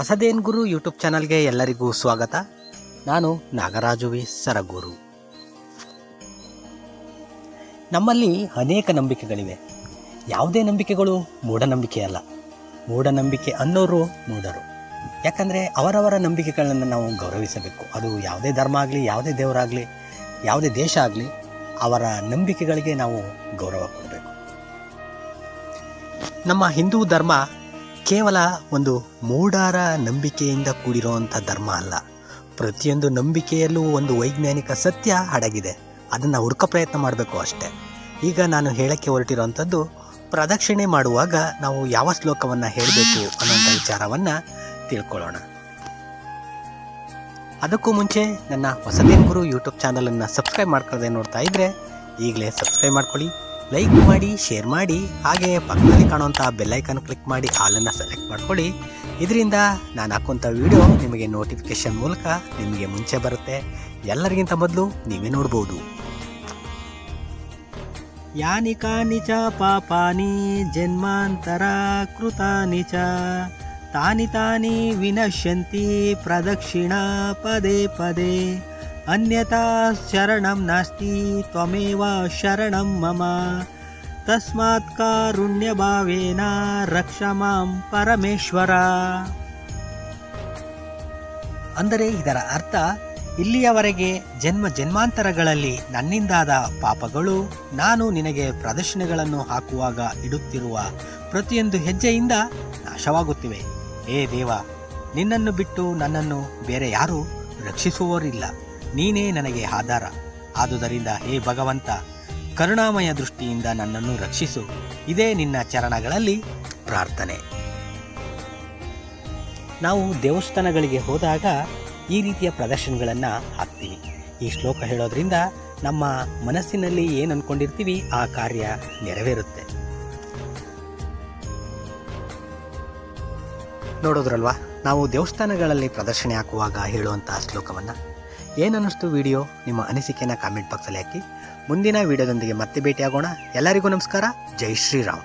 ಹೊಸದೇನ್ ಗುರು YouTube ಚಾನಲ್ಗೆ ಎಲ್ಲರಿಗೂ ಸ್ವಾಗತ. ನಾನು ನಾಗರಾಜು ವಿ ಸರಗೂರು. ನಮ್ಮಲ್ಲಿ ಅನೇಕ ನಂಬಿಕೆಗಳಿವೆ. ಯಾವುದೇ ನಂಬಿಕೆಗಳು ಮೂಢನಂಬಿಕೆಯಲ್ಲ ಮೂಢನಂಬಿಕೆ ಅನ್ನೋರು ಮೂಢರು. ಯಾಕಂದರೆ ಅವರವರ ನಂಬಿಕೆಗಳನ್ನು ನಾವು ಗೌರವಿಸಬೇಕು. ಅದು ಯಾವುದೇ ಧರ್ಮ ಆಗಲಿ, ಯಾವುದೇ ದೇವರಾಗಲಿ ಯಾವುದೇ ದೇಶ ಆಗಲಿ ಅವರ ನಂಬಿಕೆಗಳಿಗೆ ನಾವು ಗೌರವ ಕೊಡಬೇಕು. ನಮ್ಮ ಹಿಂದೂ ಧರ್ಮ ಕೇವಲ ಒಂದು ಮೂಡಾರ ನಂಬಿಕೆಯಿಂದ ಕೂಡಿರುವಂಥ ಧರ್ಮ ಅಲ್ಲ. ಪ್ರತಿಯೊಂದು ನಂಬಿಕೆಯಲ್ಲೂ ಒಂದು ವೈಜ್ಞಾನಿಕ ಸತ್ಯ ಅಡಗಿದೆ. ಅದನ್ನು ಹುಡುಕ ಪ್ರಯತ್ನ ಮಾಡಬೇಕು ಅಷ್ಟೇ. ಈಗ ನಾನು ಹೇಳಕ್ಕೆ ಹೊರಟಿರುವಂಥದ್ದು, ಪ್ರದಕ್ಷಿಣೆ ಮಾಡುವಾಗ ನಾವು ಯಾವ ಶ್ಲೋಕವನ್ನು ಹೇಳಬೇಕು ಅನ್ನೋಂಥ ವಿಚಾರವನ್ನು ತಿಳ್ಕೊಳ್ಳೋಣ. ಅದಕ್ಕೂ ಮುಂಚೆ ನನ್ನ ಹೊಸದೇನ್ ಗುರು ಯೂಟ್ಯೂಬ್ ಚಾನಲನ್ನು ಸಬ್ಸ್ಕ್ರೈಬ್ ಮಾಡ್ಕೊಳ್ಳದೆ ನೋಡ್ತಾ ಇದ್ದರೆ ಈಗಲೇ ಸಬ್ಸ್ಕ್ರೈಬ್ ಮಾಡ್ಕೊಳ್ಳಿ. ಲೈಕ್ ಮಾಡಿ ಶೇರ್ ಮಾಡಿ, ಹಾಗೆ ಪಕ್ಕದಲ್ಲಿ ಕಾಣುವಂಥ ಬೆಲ್ಲೈಕನ್ ಕ್ಲಿಕ್ ಮಾಡಿ ಹಾಲನ್ನು ಸೆಲೆಕ್ಟ್ ಮಾಡ್ಕೊಳ್ಳಿ. ಇದರಿಂದ ನಾನು ಹಾಕುವಂಥ ವಿಡಿಯೋ ನಿಮಗೆ ನೋಟಿಫಿಕೇಶನ್ ಮೂಲಕ ನಿಮಗೆ ಮುಂಚೆ ಬರುತ್ತೆ. ಎಲ್ಲರಿಗಿಂತ ಮೊದಲು ನೀವೇ ನೋಡ್ಬೋದು. ಯಾನಿ ಕಾನಿ ಚ, ಪಾಪಾನಿ, ಜನ್ಮಾಂತರ ಕೃತಾನಿ ಚ, ತಾನಿ ತಾನಿ ವಿನಶ್ಯಂತಿ, ಪ್ರದಕ್ಷಿಣ ಪದೇ ಪದೇ. ಅನ್ಯತಾ ಶರಣಂ ನಾಸ್ತಿ ತ್ವಮೇವ ಶರಣಂ ಮಮ ತಸ್ಮಾತ್ ಕಾರುಣ್ಯಭಾವೇನ ರಕ್ಷ ಮಾಂ ಪರಮೇಶ್ವರ ಅಂದರೆ ಇದರ ಅರ್ಥ, ಇಲ್ಲಿಯವರೆಗೆ ಜನ್ಮ ಜನ್ಮಾಂತರಗಳಲ್ಲಿ ನನ್ನಿಂದಾದ ಪಾಪಗಳು, ನಾನು ನಿನಗೆ ಪ್ರದರ್ಶನಗಳನ್ನು ಹಾಕುವಾಗ ಇಡುತ್ತಿರುವ ಪ್ರತಿಯೊಂದು ಹೆಜ್ಜೆಯಿಂದ ನಾಶವಾಗುತ್ತಿವೆ. ಹೇ ದೇವ, ನಿನ್ನನ್ನು ಬಿಟ್ಟು ನನ್ನನ್ನು ಬೇರೆ ಯಾರೂ ರಕ್ಷಿಸುವವರಿಲ್ಲ. ನೀನೇ ನನಗೆ ಆಧಾರ. ಆದುದರಿಂದ ಹೇ ಭಗವಂತ, ಕರುಣಾಮಯ ದೃಷ್ಟಿಯಿಂದ ನನ್ನನ್ನು ರಕ್ಷಿಸು. ಇದೇ ನಿನ್ನ ಚರಣಗಳಲ್ಲಿ ಪ್ರಾರ್ಥನೆ. ನಾವು ದೇವಸ್ಥಾನಗಳಿಗೆ ಹೋದಾಗ ಈ ರೀತಿಯ ಪ್ರದರ್ಶನಗಳನ್ನು ಹಾಕ್ತೀವಿ. ಈ ಶ್ಲೋಕ ಹೇಳೋದ್ರಿಂದ ನಮ್ಮ ಮನಸ್ಸಿನಲ್ಲಿ ಏನು ಅಂದ್ಕೊಂಡಿರ್ತೀವಿ ಆ ಕಾರ್ಯ ನೆರವೇರುತ್ತೆ. ನೋಡೋದ್ರಲ್ವಾ? ನಾವು ದೇವಸ್ಥಾನಗಳಲ್ಲಿ ಪ್ರದರ್ಶನ ಹಾಕುವಾಗ ಹೇಳುವಂತಹ ಶ್ಲೋಕವನ್ನು. ಏನನ್ನಿಸ್ತು ವಿಡಿಯೋ ನಿಮ್ಮ ಅನಿಸಿಕೆನ ಕಾಮೆಂಟ್ ಬಾಕ್ಸಲ್ಲಿ ಹಾಕಿ. ಮುಂದಿನ ವಿಡಿಯೋದೊಂದಿಗೆ ಮತ್ತೆ ಭೇಟಿಯಾಗೋಣ. ಎಲ್ಲರಿಗೂ ನಮಸ್ಕಾರ. ಜೈ ಶ್ರೀರಾಮ್.